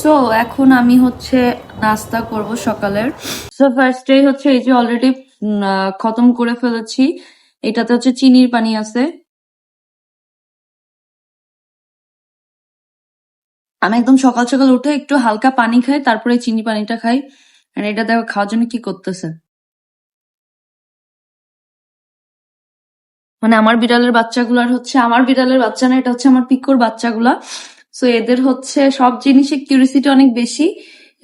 So এখন আমি হচ্ছে নাস্তা করব সকালের। সো ফার্স্টে হচ্ছে এই যে অলরেডি খতম করে ফেলেছি। এটাতে হচ্ছে চিনির পানি আছে। আমি একদম সকাল সকাল উঠে একটু হালকা পানি খাই, তারপরে চিনি পানিটা খাই। আর এটা দেখো, খাওয়ার জন্য কি করতেছে। মানে আমার বিড়ালের বাচ্চাগুলার হচ্ছে, আমার বিড়ালের বাচ্চা না, এটা হচ্ছে আমার পিকোর বাচ্চাগুলা। সো এদের হচ্ছে সব জিনিসে কিউরিসিটি অনেক বেশি,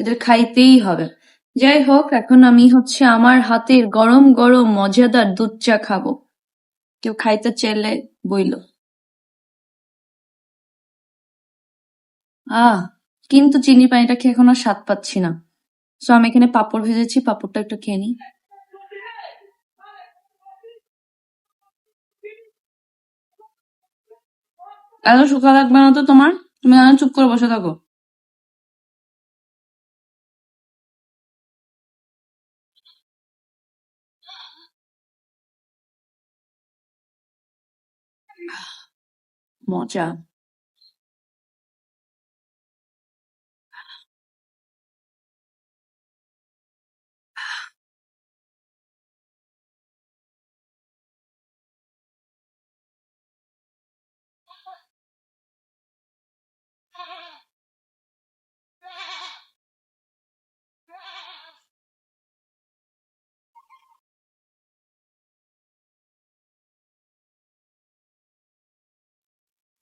এদের খাইতেই হবে। যাই হোক, এখন আমি হচ্ছে আমার হাতের গরম গরম মজাদার দুধ চা খাব। কেউ খাইতে চাইলে বইল। আহ, কিন্তু চিনি পানিটা খেয়ে এখন আর স্বাদ পাচ্ছি না। সো আমি এখানে পাপড় ভেজেছি, পাপড়টা একটু খেয়ে নিই। এত শুকা লাগবে না তো তোমার? তুমি জানো চুপ করে বসে থাকো। মজা।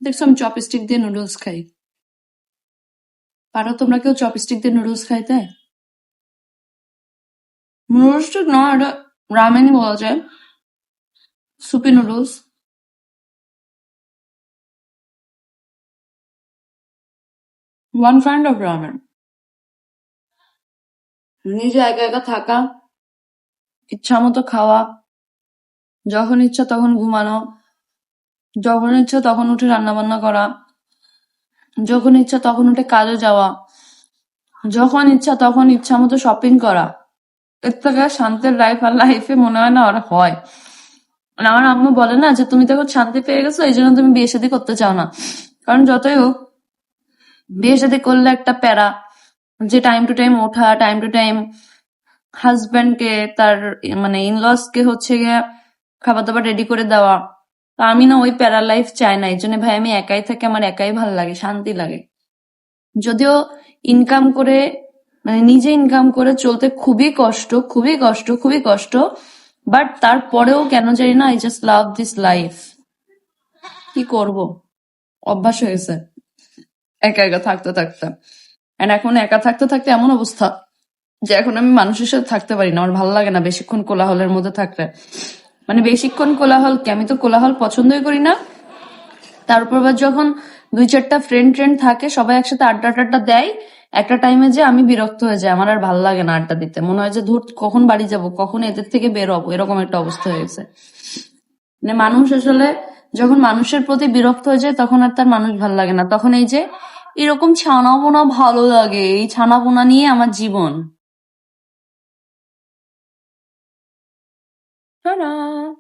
দেখছ চপস্টিক দিয়ে নুডলস খাই। পারো তোমরা কেউ চপস্টিক দিয়ে নুডলস খাইতে? নুডলস ঠিক নয় এটা রামেনই বলা যায়। Soupy noodles one kind of ramen নিজে একা একা থাকা ইচ্ছা মতো খাওয়া, যখন ইচ্ছা তখন ঘুমানো যখন ইচ্ছা তখন উঠে রান্না বান্না করা, যখন ইচ্ছা তখন উঠে কাজে যাওয়া, যখন ইচ্ছা তখন ইচ্ছা মতো শপিং করা। এর থেকে শান্তির লাইফ আর লাইফে মনে হয় না আর হয়। আর আমার আম্মু বলে না যে, তুমি তখন শান্তি পেয়ে গেছো, এই জন্য তুমি বিয়ে শাদী করতে চাও না। কারণ যতই হোক, বিয়ে শাদী করলে একটা প্যারা যে টাইম টু টাইম ওঠা টাইম টু টাইম হাজবেন্ডকে তার মানে ইনলস কে হচ্ছে গিয়ে খাবার দাবার রেডি করে দেওয়া। তো আমি না ওই প্যারা লাইফ চাই না এই জন্য ভাই আমি একাই থাকি, আমার একাই ভালো লাগে, শান্তি লাগে। যদিও ইনকাম করে মানে নিজে ইনকাম করে চলতে খুবই কষ্ট খুবই কষ্ট খুবই কষ্ট বাট তারপরেও কেন জানি না I just love this life কি করব? অভ্যাস হয়েছে একা একা থাকতে থাকতে। এন্ড এখন একা থাকতে থাকতে এমন অবস্থা যে এখন আমি মানুষের সাথে থাকতে পারি না, আমার ভালো লাগে না বেশিক্ষণ কোলাহলের মধ্যে থাকতে। মানে বেশিক্ষণ কোলাহল কি? আমি তো কোলাহল পছন্দই করি না। তার উপর যখন দুই চারটা ফ্রেন্ড ট্রেন্ড থাকে, সবাই একসাথে আড্ডা টাড্ডা দেয়, একটা টাইমে যে আমি বিরক্ত হয়ে যাই, আমার আর ভালো লাগে না আড্ডা দিতে। মনে হয় যে, ধুর, কখন বাড়ি যাব, কখন এদের থেকে বের হব এরকম একটা অবস্থা হয়েছে। মানে মানুষ আসলে যখন মানুষের প্রতি বিরক্ত হয়ে যায়, তখন আর তার মানুষ ভালো লাগে না। তখন এই যে, এরকম ছানা বোনা ভালো লাগে, এই ছানা বোনা নিয়ে আমার জীবন। 当然